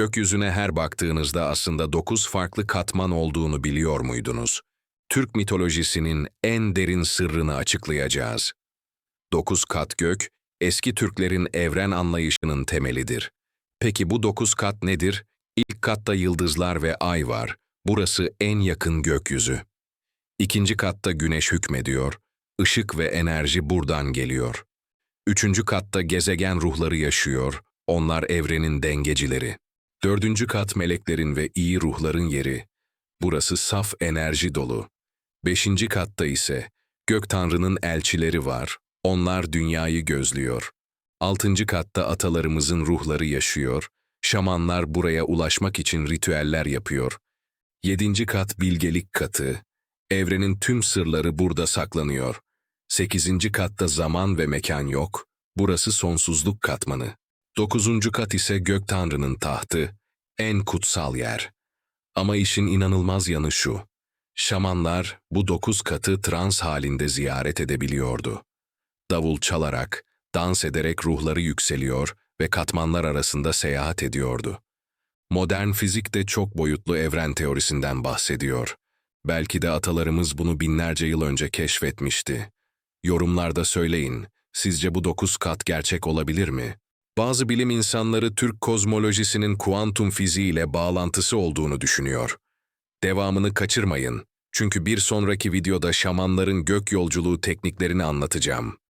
Gökyüzüne her baktığınızda aslında dokuz farklı katman olduğunu biliyor muydunuz? Türk mitolojisinin en derin sırrını açıklayacağız. Dokuz kat gök, eski Türklerin evren anlayışının temelidir. Peki bu dokuz kat nedir? İlk katta yıldızlar ve ay var. Burası en yakın gökyüzü. İkinci katta güneş hükmediyor. Işık ve enerji buradan geliyor. Üçüncü katta gezegen ruhları yaşıyor. Onlar evrenin dengecileri. Dördüncü kat meleklerin ve iyi ruhların yeri. Burası saf enerji dolu. Beşinci katta ise gök tanrının elçileri var. Onlar dünyayı gözlüyor. Altıncı katta atalarımızın ruhları yaşıyor. Şamanlar buraya ulaşmak için ritüeller yapıyor. Yedinci kat bilgelik katı. Evrenin tüm sırları burada saklanıyor. Sekizinci katta zaman ve mekan yok. Burası sonsuzluk katmanı. Dokuzuncu kat ise gök tanrının tahtı. En kutsal yer. Ama işin inanılmaz yanı şu. Şamanlar bu dokuz katı trans halinde ziyaret edebiliyordu. Davul çalarak, dans ederek ruhları yükseliyor ve katmanlar arasında seyahat ediyordu. Modern fizik de çok boyutlu evren teorisinden bahsediyor. Belki de atalarımız bunu binlerce yıl önce keşfetmişti. Yorumlarda söyleyin, sizce bu dokuz kat gerçek olabilir mi? Bazı bilim insanları Türk kozmolojisinin kuantum fiziği ile bağlantısı olduğunu düşünüyor. Devamını kaçırmayın. Çünkü bir sonraki videoda şamanların gök yolculuğu tekniklerini anlatacağım.